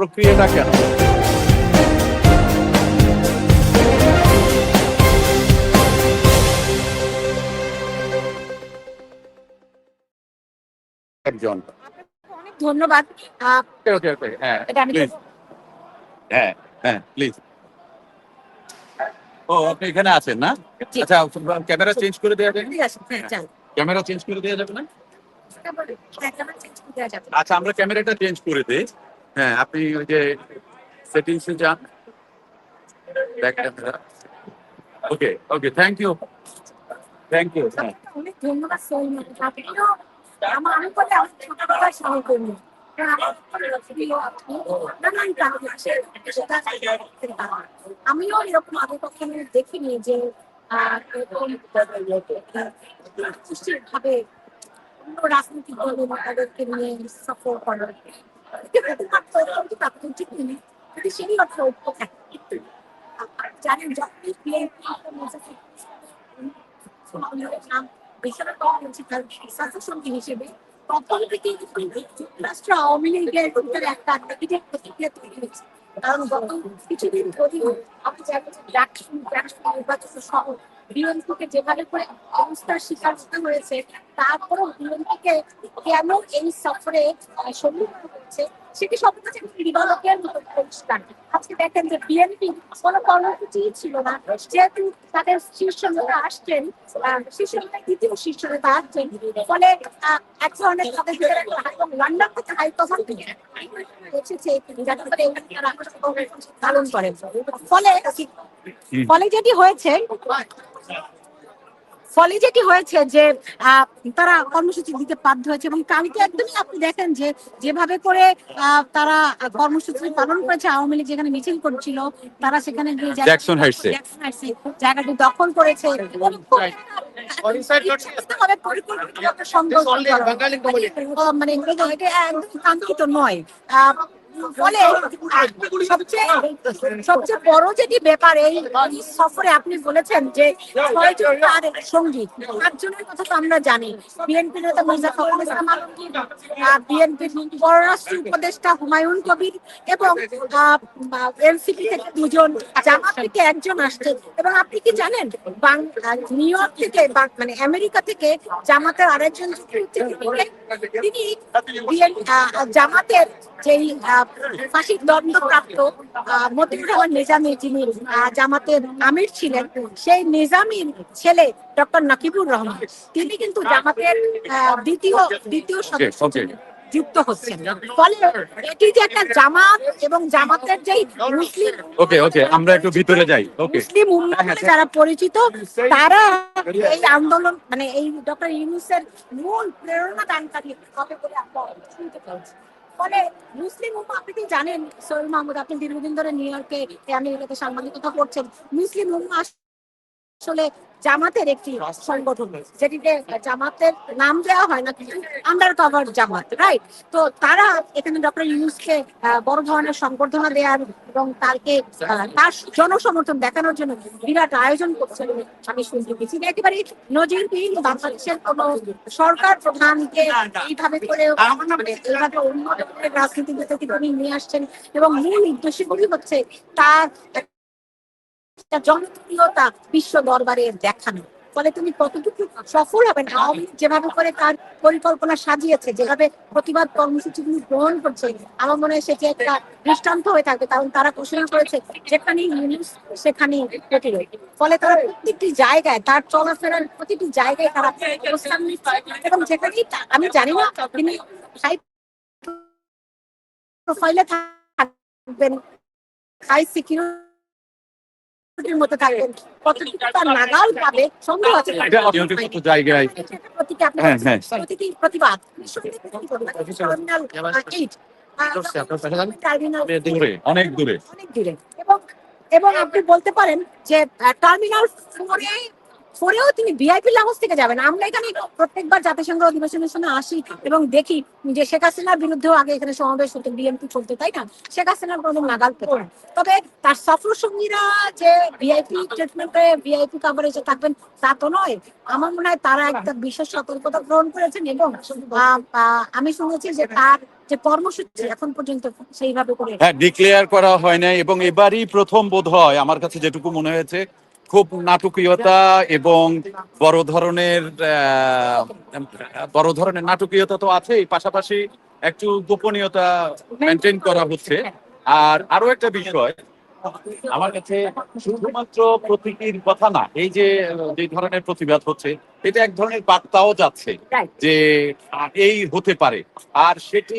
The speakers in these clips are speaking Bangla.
প্রক্রিয়াটা কেন? একজন। ধন্যবাদ। হ্যাঁ হ্যাঁ হ্যাঁ প্লিজ ও আপনি এখানে আছেন না? আচ্ছা ক্যামেরা চেঞ্জ করে দেওয়া যাবে? হ্যাঁ চাল ক্যামেরা চেঞ্জ করে দেওয়া যাবে না? হ্যাঁ। আচ্ছা আমরা ক্যামেরাটা চেঞ্জ করে দিই। হ্যাঁ আপনি ওই যে সেটিংসে যান। Back camera okay okay thank you thank you আমিও এরকম আগে কখনো দেখিনি যে রাজনৈতিক দলের তাদেরকে নিয়ে সফর করার তার শাসকসঙ্গী হিসেবে তখন থেকে যুক্তরাষ্ট্র একটা নেগেটিভ কারণ গত কিছুদিন ধরেই আমি জানি বিএনপিকে যেভাবে করে অবস্থার শিকার হতে হয়েছে তারপরও বিএনপিকে কেন এই সফরে সম্মুখীন হচ্ছে? সেটি সব কাছে দিবালকের মতো পরিষ্কার। আজকে দেখেন যে বিএনপি কোনো কর্মসূচি ছিল না। যেহেতু তাদের শীর্ষ নেতা আসছেন শীর্ষ নেতা দ্বিতীয় শীর্ষ নেতা আসছেন ফলে এক ধরনের তাদের ভিতরে লন্ডন থেকে হাইকমান্ড থেকে এসেছে। যাতে করে তারা পালন করেন ফলে ফলে যেটি হয়েছে ফলে যেটি হয়েছে যে আহ, তারা কর্মসূচি দিতে বাধ্য হয়েছে এবং কালকে একদমই আপনি দেখেন যে যেভাবে করে আহ, তারা কর্মসূচি পালন করেছে আওয়ামী লীগ যেখানে মিছিল করছিল তারা সেখানে গিয়ে জ্যাকসন হাইটসে। জায়গাটি দখল করেছে মানে এটা এটা একদম কাঙ্ক্ষিত নয়। আহ, ফলে সবচেয়ে বড় যেটি ব্যাপার, এই সফরে আপনি বলেছেন যে ছয়জন তার সঙ্গী। পাঁচজনের কথা তো আমরা জানি। বিএনপি নেতা মির্জা ইসলাম আলমগীর বিএনপি পররাষ্ট্র উপদেষ্টা হুমায়ুন কবির এবং এনসিপি থেকে দুজন জামাত থেকে একজন আসছেন। এবং আপনি কি জানেন নিউ ইয়র্ক থেকে মানে আমেরিকা থেকে জামাতের আরেকজন তিনি জামাতের যেই ফাঁসির দণ্ডপ্রাপ্ত মতিউর রহমান নিজামী যিনি জামাতের আমির ছিলেন সেই নিজামীর ছেলে ডক্টর নাকিবুর রহমান। তিনি কিন্তু জামাতের দ্বিতীয় দ্বিতীয় সদস্য. যুক্ত হচ্ছেন। ফলে এটি যে একটা জামাত এবং জামাতের যেই মুসলিম ওকে ওকে আমরা একটু ভিতরে যাই। ওকে মুসলিম উম্মাহ যারা পরিচিত তারা এই আন্দোলন মানে এই ডক্টর ইউনুসের মূল প্রেরণা দানকারী হবে বলে আমরা শুনতে পাচ্ছি। ফলে মুসলিম উম্মা, আপনি কি জানেন, সৈয়দ মাহমুদ, আপনি দীর্ঘদিন ধরে নিউ ইয়র্কে আমেরিকাতে সাংবাদিকতা করছেন, মুসলিম উম্মা আসলে জামাতের একটি সংগঠন। যেটিতে জামাতের নাম দেওয়া হয় না কিন্তু আন্ডার কভার জামাত রাইট তো তারা এখানে ডক্টর ইউনুসকে বড় ধরনের সংবর্ধনা দেওয়ার এবং তাকে তার জনসমর্থন দেখানোর জন্য বিরাট আয়োজন করছে আমি শুনতে পেয়েছি। একেবারে নজিরবিহীন বাংলাদেশের কোন সরকার প্রধানকে এইভাবে করে মানে এইভাবে অন্য রাজনীতিবিদকে তিনি নিয়ে আসছেন এবং মূল উদ্দেশ্যগুলি হচ্ছে তার জনপ্রিয়তা বিশ্ব দরবারে দেখানো। ফলে তুমি কতটুকু সফল হবেন যেভাবে করে তার পরিকল্পনা সাজিয়েছে, যেভাবে প্রতিবাদ কর্মসূচি কর্মসূচিগুলি গ্রহণ করছে, আমার মনে হয় সেটি একটা দৃষ্টান্ত হয়ে থাকবে, কারণ তারা ঘোষণা করেছে যেখানেই ইউনুস সেখানেই প্রতিরোধ ফলে তারা প্রত্যেকটি জায়গায় তার চলাফেরার প্রতিটি জায়গায় তারা অবস্থান নিচ্ছে। এবং যেখানেই আমি জানি না তিনি হাই প্রোফাইলে থাকবেন হাই সিকিউরিটি মতো থাকবেন। কতটুকু তার নাগাল পাবে সন্দেহ আছে। জায়গায়। আপনার হ্যাঁ, হ্যাঁ। প্রতিটি প্রতিবাদ? অনেক দূরে অনেক দূরে। এবং এবং আপনি বলতে পারেন যে টার্মিনাল ফোরে করেও তিনি ভিআইপি লাউঞ্জ থেকে যাবেন। আমরা এখানে প্রত্যেকবার জাতিসংঘ অধিবেশনের সময় আসি এবং দেখি যে শেখ হাসিনার বিরুদ্ধেও আগে এখানে সমাবেশ হতো বিএনপি চলতো, তাই না? শেখ হাসিনার কোনো নাগাল পেত তবে তার সফর সঙ্গীরা যে ভিআইপি ট্রিটমেন্টে ভিআইপি কাভারেজে থাকবেন, তা তো নয়। আমার মনে হয় তারা একটা বিশেষ সতর্কতা গ্রহণ করেছেন এবং আমি শুনেছি যে তার যে কর্মসূচি এখন পর্যন্ত সেইভাবে করে হ্যাঁ ডিক্লেয়ার করা হয় না এবং এবারই প্রথম বোধ হয় আমার কাছে যেটুকু মনে হয়েছে খুব নাটকীয়তা এবং বড় ধরনের বড় ধরনের নাটকীয়তা তো আছেই। পাশাপাশি একটু গোপনীয়তা মেনটেন করা হচ্ছে। আর আরও একটা বিষয়, আমার কাছে শুধুমাত্র প্রতীকীর কথা না, এই যে যে ধরনের প্রতিবাদ হচ্ছে, এটা এক ধরনের বার্তাও যাচ্ছে যে, এই হতে পারে। আর সেটি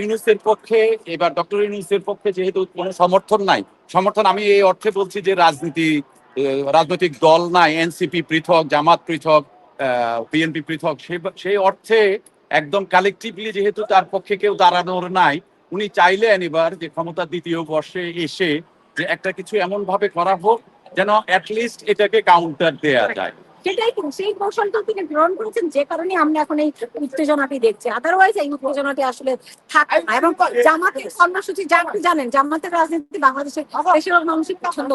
ইউনুসের পক্ষে, এবার ডক্টর ইউনুসের পক্ষে যেহেতু কোনো সমর্থন নাই, সমর্থন আমি এই অর্থে বলছি যে রাজনীতি রাজনৈতিক দল নাই এনসিপি পৃথক জামাত পৃথক বিএনপি পৃথক সে- সেই অর্থে একদম কালেকটিভলি যেহেতু তার পক্ষে কেউ দাঁড়ানোর নাই উনি চাইলেন এবার যে ক্ষমতার দ্বিতীয় বর্ষে এসে যে একটা কিছু এমন ভাবে করা হোক যেন অ্যাটলিস্ট এটাকে কাউন্টার দেয়া যায়। সেটাই তো, সেই কৌশলটা তিনি গ্রহণ করেছেন যে কারণে আমরা এখন এই উত্তেজনাটি দেখছি। আদারওয়াইজ এই উত্তেজনাটি আসলে থাকে এবং জামাতের কর্মসূচি জানেন জামাতের রাজনীতি বাংলাদেশের বেশিরভাগ মানুষই পছন্দ